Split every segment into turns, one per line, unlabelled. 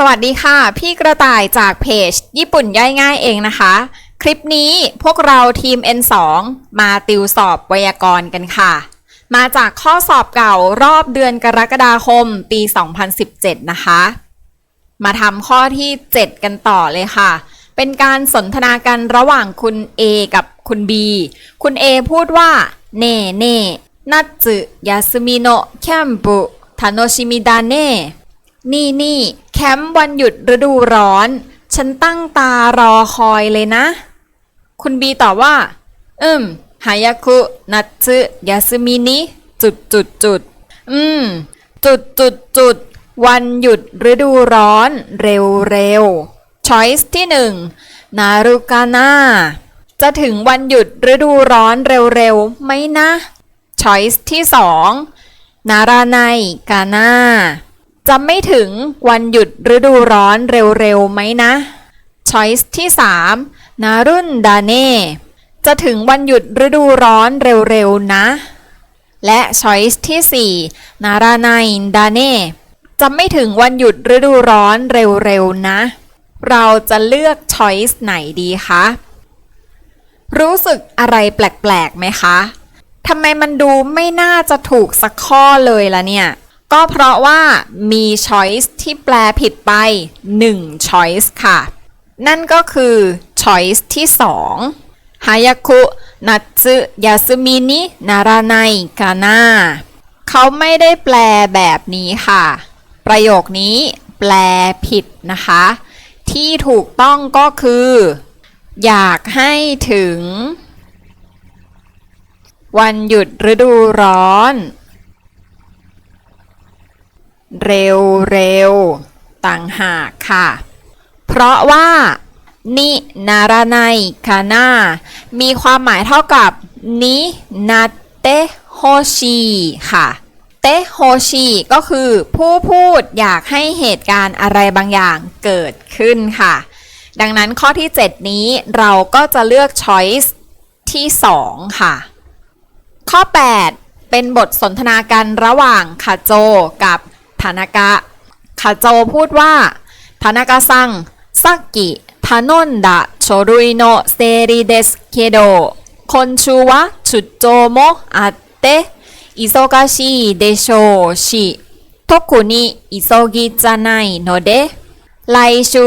สวัสดีค่ะ พี่กระต่ายจากเพจ ญี่ปุ่นย่อยง่ายเองนะคะ คลิปนี้พวกเราทีม N2 มาติวสอบไวยากรณ์กันค่ะ มาจากข้อสอบเก่ารอบเดือนกรกฎาคมปี 2017 นะคะ มาทำข้อที่ 7 กันต่อเลยค่ะ เป็นการสนทนากันระหว่างคุณ A กับคุณ B คุณ A พูดว่าเน่เน่นัตสึยาสมิโนะแคมปุทาโนชิมิดาเน่ นี่นี่แคมป์วันหยุดฤดูร้อน ฉันตั้งตารอคอยเลยนะ คุณบีตอบว่า อืมฮายาคุนัตสึยาสึมินิจุดจุดจุดอืม จุดจุดจุดวันหยุดฤดูร้อน เร็วเร็วช้อยส์ที่หนึ่งนารุกาน่าจะถึงวันหยุดฤดูร้อนเร็วๆไหมนะช้อยส์ที่สองนาราไนกาน่า จะไม่ถึงวันหยุดฤดูร้อนเร็วๆไหมนะ Choice ที่ 3 นารุ่นดาเน่ จะถึงวันหยุดฤดูร้อนเร็วๆนะ และ Choice ที่ 4 นาราไนดาเน่ จะไม่ถึงวันหยุดฤดูร้อนเร็วๆนะ เราจะเลือก Choice ไหนดีคะ รู้สึกอะไรแปลกๆไหมคะทำไมมันดูไม่น่าจะถูกสักข้อเลยล่ะเนี่ย ก็เพราะว่ามี choice ที่แปลผิดไป 1 choice ค่ะ นั่นก็คือ choice ที่ 2 ฮายาคุ นัตสึยาสึมินิ นาราไนกาน่าเขาไม่ได้แปลแบบนี้ค่ะ ประโยคนี้แปลผิดนะคะ ที่ถูกต้องก็คือ อยากให้ถึง วันหยุดฤดูร้อน เร็วเร็วต่างหากค่ะ เพราะว่า นินาราไนคานามีความหมายเท่ากับนินาเตโฮชิค่ะเตโฮชิก็คือผู้พูดอยากให้เหตุการณ์อะไรบางอย่างเกิดขึ้นค่ะ ดังนั้นข้อที่ 7 นี้เราก็จะเลือก choice ที่ 2 ค่ะ ข้อ 8 เป็นบทสนทนากันระหว่างคาโจกับ ทานากะคาโจพูดว่าทานากะซังซากกิทานนดะโชรุยโนเซริเดสเคโดคนชูวะชุดโจโมอาเตอิโซกาชิเดโชชิทุกุนิอิโซกิจาไนโนเดไลชู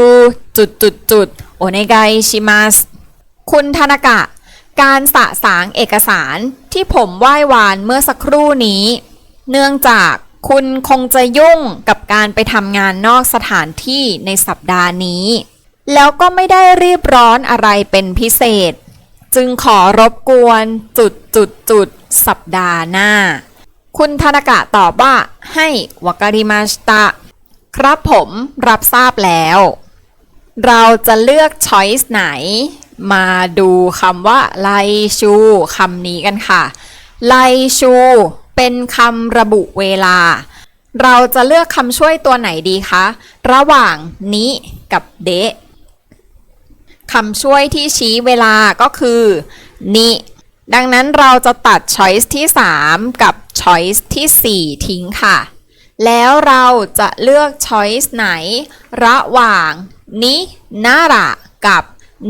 จุดจุดจุดโอเนกายชิมัสคุณธนากะ การสะสางเอกสารที่ผมไหว้วานเมื่อสักครู่นี้ เนื่องจาก คุณคงจะยุ่งกับการไปทำงานนอกสถานที่ในสัปดาห์นี้ แล้วก็ไม่ได้รีบร้อนอะไรเป็นพิเศษ จึงขอรบกวนจุดจุดจุดสัปดาห์หน้า คุณธนกะตอบว่าให้วาการิมาสตะ ครับผมรับทราบแล้ว เราจะเลือก choice ไหน มาดูคำว่าไลชูคำนี้กันค่ะ ไลชู เป็นคำระบุเวลา เราจะเลือกคำช่วยตัวไหนดีคะ ระหว่างนี้กับเดะคำช่วยที่ชี้เวลาก็คือนิดังนั้นเราจะตัด choice ที่ 3 กับ choice ที่ 4 ทิ้งค่ะ แล้วเราจะเลือก choice ไหน ระหว่างนินาระกับ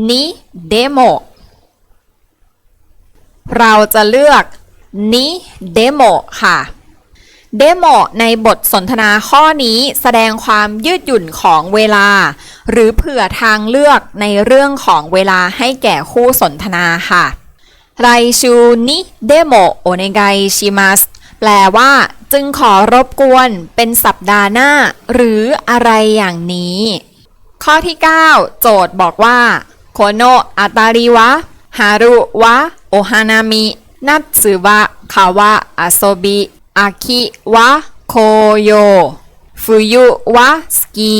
นิเดโมเราจะเลือก นิเดโมค่ะเดโมในบทสนทนาข้อนี้แสดงความยืดหยุ่นของเวลา หรือเผื่อทางเลือกในเรื่องของเวลาให้แก่คู่สนทนาค่ะไรชูนิเดโมโอเนไกชิมัสแปลว่า จึงขอรบกวนเป็นสัปดาห์หน้า หรืออะไรอย่างนี้ ข้อที่ 9 โจทย์บอกว่าโคโนอาตาริวะฮารุวะโอฮานามิ นัตสึวะคาวะอาโซบิอาคิวะโคโยฟุยุวะสกี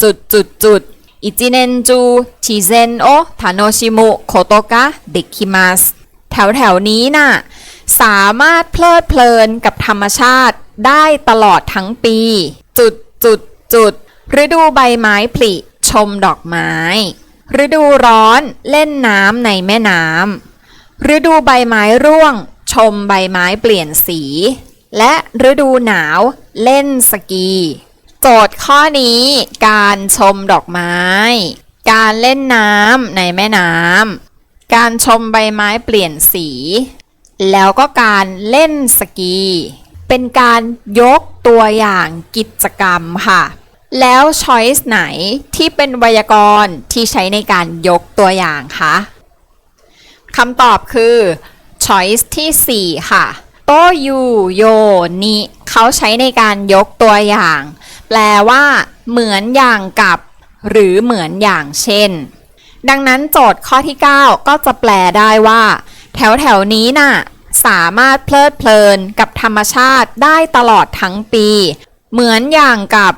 จุดจุดจุดอิจิเนนจูชิเซนโอทาโนชิมุโคโตกะเดคิมัสแถวแถวนี้น่ะ สามารถเพลิดเพลินกับธรรมชาติได้ตลอดทั้งปี จุดจุดจุดฤดูใบไม้ผลิชมดอกไม้ ฤดูร้อนเล่นน้ำในแม่น้ำ ฤดูใบไม้ร่วง ชมใบไม้เปลี่ยนสี และฤดูหนาวเล่นสกี โจทย์ข้อนี้ การชมดอกไม้ การเล่นน้ำในแม่น้ำการชมใบไม้เปลี่ยนสี แล้วก็การเล่นสกี เป็นการยกตัวอย่างกิจกรรมค่ะ แล้วช้อยส์ไหนที่เป็นไวยากรณ์ที่ใช้ในการยกตัวอย่างคะ คำตอบคือ choice ที่ 4 ค่ะ โตยูโยนิเขาใช้ในการยกตัวอย่าง แปลว่า เหมือนอย่างกับ หรือเหมือนอย่างเช่น ดังนั้นโจทย์ข้อที่ 9 ก็จะแปลได้ว่า แถวแถวนี้น่ะ สามารถเพลิดเพลินกับธรรมชาติได้ตลอดทั้งปี เหมือนอย่างกับ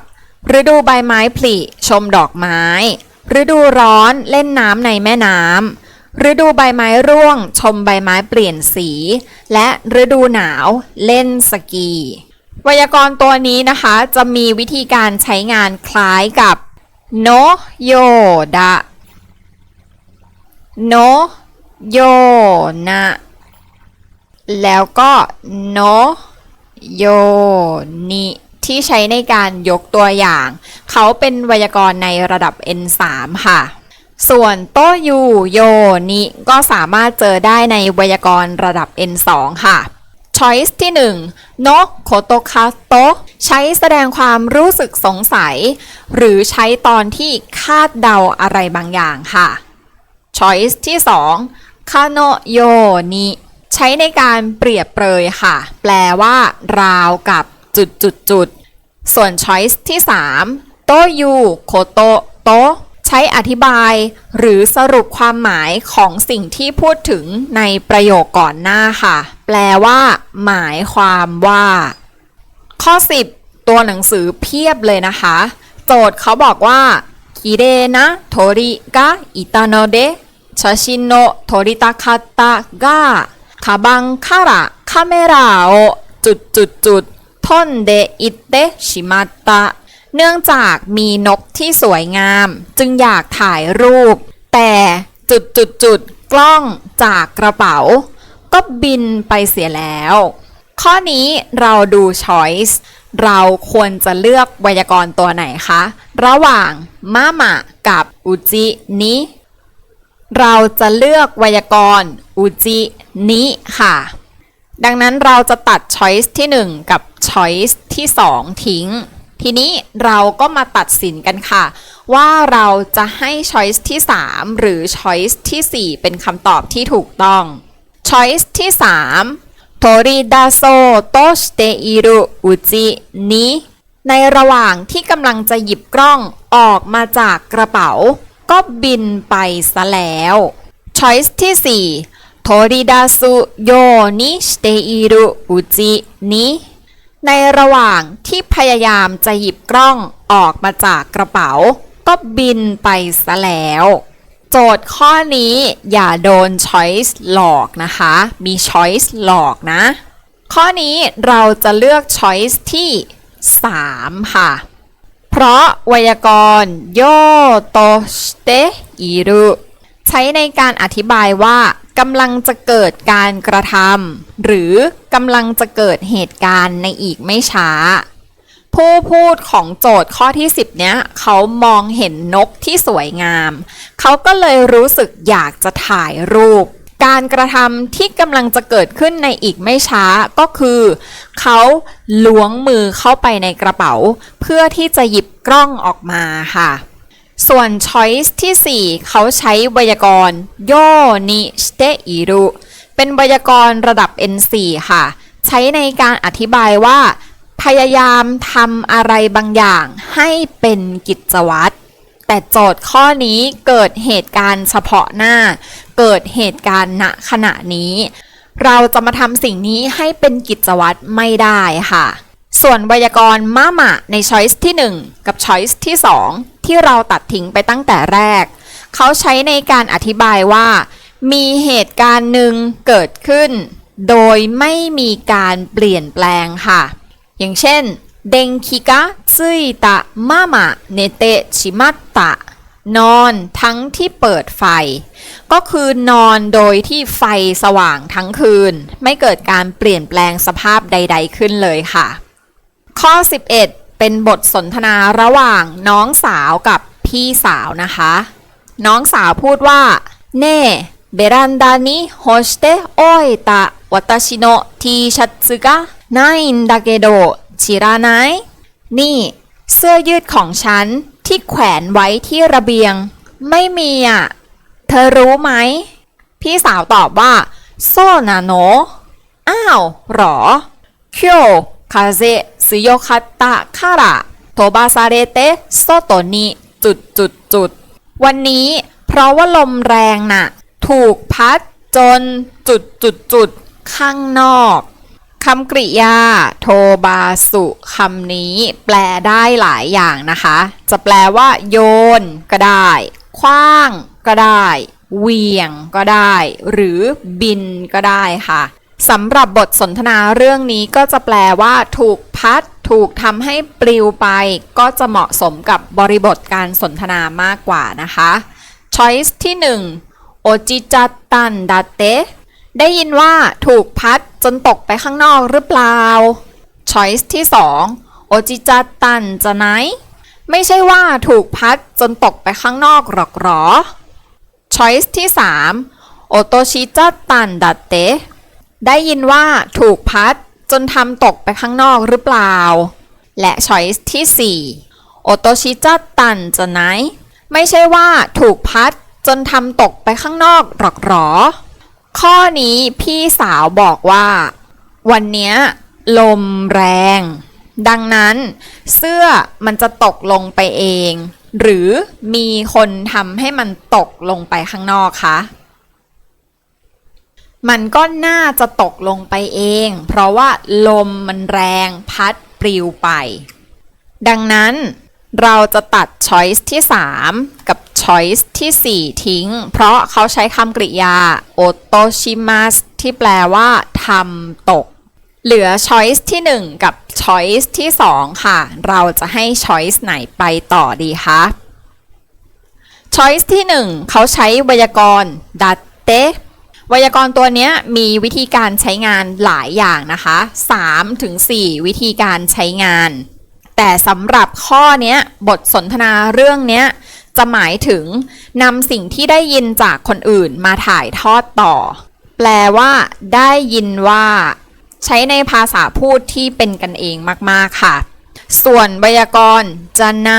ฤดูใบไม้ผลิชมดอกไม้ ฤดูร้อนเล่นน้ำในแม่น้ำ ฤดูใบไม้ร่วง ชมใบไม้เปลี่ยนสี และฤดูหนาวเล่นสกี ไวยากรณ์ตัวนี้นะคะจะมีวิธีการใช้งานคล้ายกับโนโยดะโนโยนะแล้วก็โนโยนิที่ใช้ในการยกตัวอย่าง เขาเป็นไวยากรณ์ในระดับ N3 ค่ะ ส่วนโตยูโยนิก็สามารถเจอได้ในไวยากรณ์ระดับ N2 ค่ะ Choice ที่1โนโคโตคาโตใช้แสดงความรู้สึกสงสัย หรือใช้ตอนที่คาดเดาอะไรบางอย่างค่ะ Choice ที่2คาโนโยนิใช้ในการเปรียบเปรยค่ะ แปลว่า ราวกับจุดจุดจุดส่วน Choice ที่3โตยูโคโตโต ใช้อธิบายหรือสรุปความหมายของสิ่งที่พูดถึงในประโยคก่อนหน้าค่ะ แปลว่า หมายความว่า ข้อ 10 ตัวหนังสือเพียบเลยนะคะ โจทย์เขาบอกว่าคิเรนะโทริกะอิตาโนเดชาชินโนโทริตาคาตะกะคาบังคาระคาเมราโอจุดจุดจุดทนเดอิเตชิมัตตะ เนื่องจากมีนกที่สวยงาม จึงอยากถ่ายรูป แต่จุดจุดจุดกล้องจากกระเป๋า ก็บินไปเสียแล้ว ข้อนี้เราดู choice เราควรจะเลือกไวยากรณ์ตัวไหนคะ ระหว่างมะมะกับอุจินิเราจะเลือกไวยากรณ์อุจินิค่ะ ดังนั้นเราจะตัด choice ที่ 1 กับ choice ที่ 2 ทิ้ง ทีนี้เราก็มาตัดสินกันค่ะ ว่าเราจะให้ choice ที่ 3 หรือ choice ที่ 4 เป็นคำตอบที่ถูกต้อง choice ที่3โทริดาโซโตสเตอิรุอุจินิในระหว่างที่กำลังจะหยิบกล้องออกมาจากกระเป๋า ก็บินไปซะแล้ว choice ที่4โทริดาสุโยนิสเตอิรุอุจินิ ในระหว่างที่พยายามจะหยิบกล้องออกมาจากกระเป๋า ก็บินไปซะแล้ว โจทย์ข้อนี้อย่าโดน choice หลอกนะคะ มี choice หลอกนะ ข้อนี้เราจะเลือก choice ที่ 3 ค่ะ เพราะไวยากรณ์โยโตสเตอิรุใช้ในการอธิบายว่า กำลังจะเกิดการกระทำหรือกำลังจะเกิดเหตุการณ์ในอีกไม่ช้า ผู้พูดของโจทย์ข้อที่ 10 เนี้ยเขามองเห็นนกที่สวยงาม เขาก็เลยรู้สึกอยากจะถ่ายรูป การกระทำที่กำลังจะเกิดขึ้นในอีกไม่ช้าก็คือ เขาล้วงมือเข้าไปในกระเป๋า เพื่อที่จะหยิบกล้องออกมาค่ะ ส่วน choice ที่ 4 เขาใช้ไวยากรณ์โยนิสเตอิรุเป็นไวยากรณ์ระดับ N4 ค่ะ ใช้ในการอธิบายว่า พยายามทำอะไรบางอย่างให้เป็นกิจวัตรแต่โจทย์ข้อนี้เกิดเหตุการณ์เฉพาะหน้า เกิดเหตุการณ์ณขณะนี้ เราจะมาทำสิ่งนี้ให้เป็นกิจวัตรไม่ได้ค่ะ ส่วนไวยากรณ์มะมะใน choice ที่ 1 กับ choice ที่ 2 ที่เราตัดทิ้งไปตั้งแต่แรก เขาใช้ในการอธิบายว่า มีเหตุการณ์หนึ่งเกิดขึ้น โดยไม่มีการเปลี่ยนแปลงค่ะ อย่างเช่นเดงคิกะซุยตะมะมะเนเตชิมัตตะนอนทั้งที่เปิดไฟ ก็คือนอนโดยที่ไฟสว่างทั้งคืน ไม่เกิดการเปลี่ยนแปลงสภาพใด ๆ ขึ้นเลยค่ะ ข้อ 11 เป็นบทสนทนาระหว่างน้องสาวกับพี่สาวนะคะ น้องสาวพูดว่าเน่เบรันดานิโฮสเตโอเอตะวัตชิโนทีชัตสึกะไนนดาเกโดชิราไนนี่ เสื้อยืดของฉันที่แขวนไว้ที่ระเบียง ไม่มีอะ เธอรู้ไหม พี่สาวตอบว่า โซนาโน อ้าวหรอคิโอคาเซ ซื้ยคัตตะคาระโทบาซาเรเตโซโตนิจุดจุดจุดวันนี้ เพราะว่าลมแรงนะ่ะ ถูกพัดจนจุดจุดจุดข้างนอกคำกริยา โทบาสุคำนี้ แปลได้หลายอย่างนะคะ จะแปลว่า โยน ก็ได้คว้าง ก็ได้เวียงก็ได้ หรือบินก็ได้ค่ะ สำหรับบทสนทนาเรื่องนี้ก็จะแปลว่า ถูกพัด ถูกทำให้ปลิวไป ก็จะเหมาะสมกับบริบทการสนทนามากกว่านะคะ Choice ที่1โอจิจัตตันดาเตได้ยินว่าถูกพัดจนตกไปข้างนอกหรือเปล่า Choice ที่2โอจิจัตตันจะไหน ไม่ใช่ว่าถูกพัดจนตกไปข้างนอกหรอกหรอ Choice ที่3โอโตชิจัตตันดาเต ได้ยินว่าถูกพัดจนทำตกไปข้างนอกหรือเปล่า และ Choice ที่4โอโตชิจัตตันจะไหน ไม่ใช่ว่าถูกพัดจนทำตกไปข้างนอกหรอกหรอ ข้อนี้พี่สาวบอกว่า วันนี้ลมแรง ดังนั้นเสื้อมันจะตกลงไปเอง หรือมีคนทำให้มันตกลงไปข้างนอกคะ มันก็น่าจะตกลงไปเอง เพราะว่าลมมันแรงพัดปลิวไป ดังนั้นเราจะตัด choice ที่ 3 กับ choice ที่ 4 ทิ้ง เพราะเขาใช้คำกริยา otoshimas ที่แปลว่าทำตก เหลือ choice ที่ 1 กับ choice ที่ 2 ค่ะ เราจะให้ choice ไหนไปต่อดีคะ choice ที่ 1 เขาใช้ไวยากรณ์ datte ไวยากรณ์ตัวนี้มีวิธีการใช้งานหลายอย่างนะคะ3ถึง4วิธีการใช้งาน แต่สำหรับข้อนี้บทสนทนาเรื่องนี้จะหมายถึงนำสิ่งที่ได้ยินจากคนอื่นมาถ่ายทอดต่อ แปลว่า ได้ยินว่า ใช้ในภาษาพูดที่เป็นกันเองมากๆค่ะ ส่วนไวยากรณ์จะไหน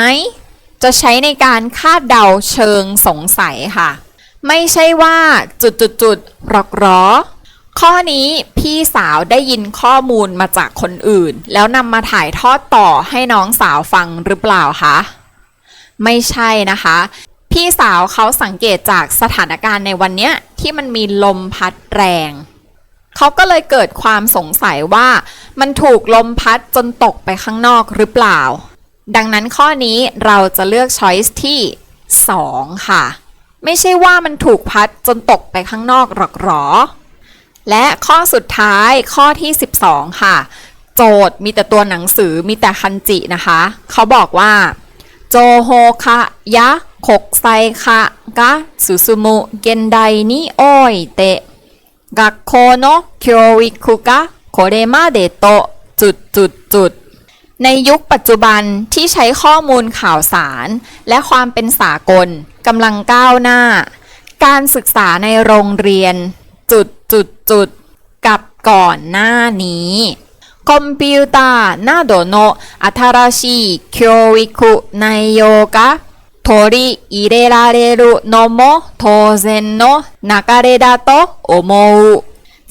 จะใช้ในการคาดเดาเชิงสงสัยค่ะ ไม่ใช่ว่าจุดจุดจุดๆหรอกหรอ ข้อนี้พี่สาวได้ยินข้อมูลมาจากคนอื่น แล้วนำมาถ่ายทอดต่อให้น้องสาวฟังหรือเปล่าคะไม่ใช่นะคะ พี่สาวเขาสังเกตจากสถานการณ์ในวันเนี้ยที่มันมีลมพัดแรงเขาก็เลยเกิดความสงสัยว่ามันถูกลมพัดจนตกไปข้างนอกหรือเปล่า ดังนั้นข้อนี้เราจะเลือก choice ที่ 2 ค่ะ ไม่ใช่ว่ามันถูกพัดจนตกไปข้างนอกหรอกหรอ และข้อสุดท้ายข้อที่ 12 ค่ะ โจทย์มีแต่ตัวหนังสือมีแต่คันจินะคะ เขาบอกว่า โจโฮคะยะขกไซคะกะสุสุมุเกนไดนิโอยเตะ学校の教育がこれまでとจุดจุดจุด ในยุคปัจจุบันที่ใช้ข้อมูลข่าวสาร และความเป็นสากลกำลังก้าวหน้า การศึกษาในโรงเรียน จุดจุดจุดกับก่อนหน้านี้ คอมพิวเตอร์などの新しい教育内容が取り入れられるのも当然の流れだと思う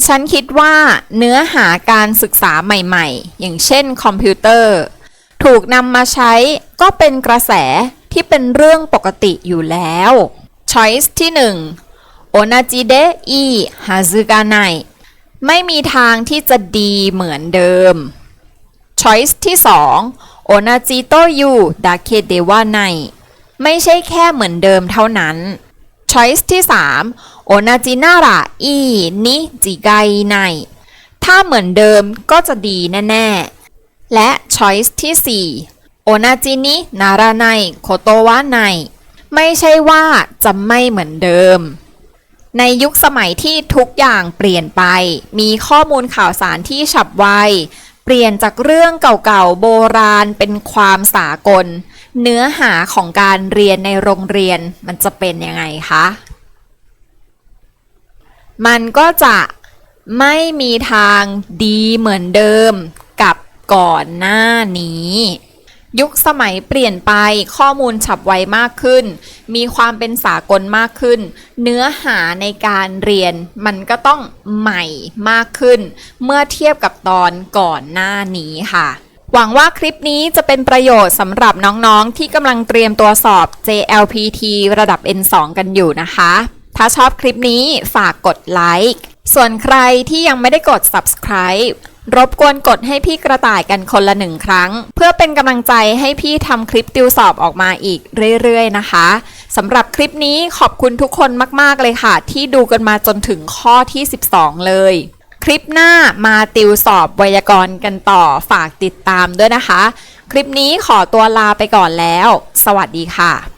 ฉันคิดว่าเนื้อหาการศึกษาใหม่ๆ อย่างเช่นคอมพิวเตอร์ ถูกนำมาใช้ก็เป็นกระแสที่เป็นเรื่องปกติอยู่แล้ว Choice ที่1โอนาจิเดอิฮาซึกาไนไม่มีทางที่จะดีเหมือนเดิม Choice ที่2โอนาจิโตยูดาเคเดวาไนไม่ใช่แค่เหมือนเดิมเท่านั้น Choice ที่3 โอนาจินาระอีนิจิไกไนถ้าเหมือนเดิมก็จะดีแน่ ๆ และ Choice ที่ 4 โอนาจินินาราไนโคโตวะไนไม่ใช่ว่าจะไม่เหมือนเดิม ในยุคสมัยที่ทุกอย่างเปลี่ยนไป มีข้อมูลข่าวสารที่ฉับไว เปลี่ยนจากเรื่องเก่าๆ โบราณเป็นความสากล เนื้อหาของการเรียนในโรงเรียนมันจะเป็นยังไงคะ มันก็จะไม่มีทางดีเหมือนเดิมกับก่อนหน้านี้ ยุคสมัยเปลี่ยนไปข้อมูลฉับไวมากขึ้น มีความเป็นสากลมากขึ้น เนื้อหาในการเรียนมันก็ต้องใหม่มากขึ้น เมื่อเทียบกับตอนก่อนหน้านี้ค่ะหวังว่าคลิปนี้จะเป็นประโยชน์สำหรับน้องๆ ที่กำลังเตรียมตัวสอบ JLPT ระดับ N2 กันอยู่นะคะ ถ้าชอบคลิปนี้ฝากกดไลค์ส่วนใครที่ยังไม่ได้กด subscribe รบกวนกดให้พี่กระต่ายกันคนละหนึ่งครั้ง เพื่อเป็นกำลังใจให้พี่ทำคลิปติวสอบออกมาอีกเรื่อยๆนะคะสำหรับคลิปนี้ขอบคุณทุกคนมากๆเลยค่ะ ที่ดูกันมาจนถึงข้อที่ 12 เลย คลิปหน้ามาติวสอบไวยากรณ์กันต่อฝากติดตามด้วยนะคะ คลิปนี้ขอตัวลาไปก่อนแล้ว สวัสดีค่ะ